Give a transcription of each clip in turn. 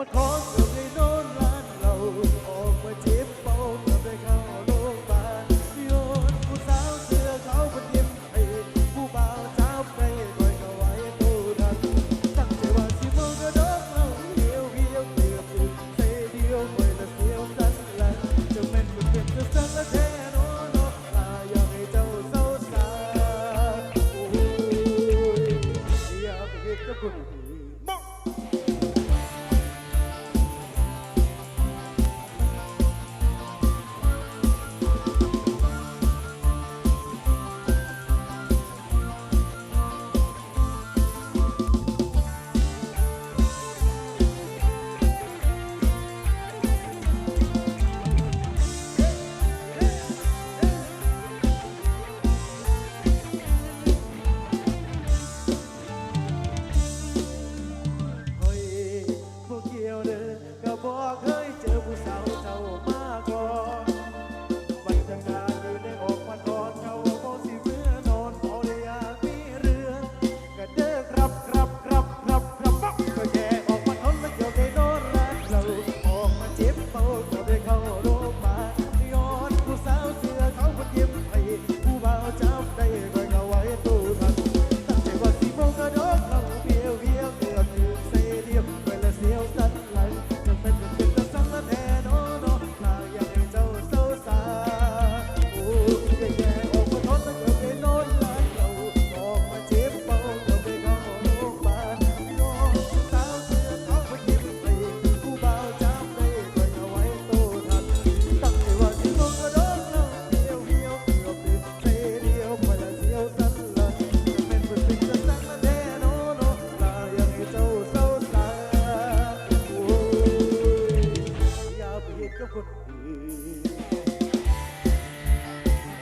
what caused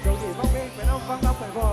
เจ้ดีญิงบ้องเพ่งไปน้องฟังรับไปพอ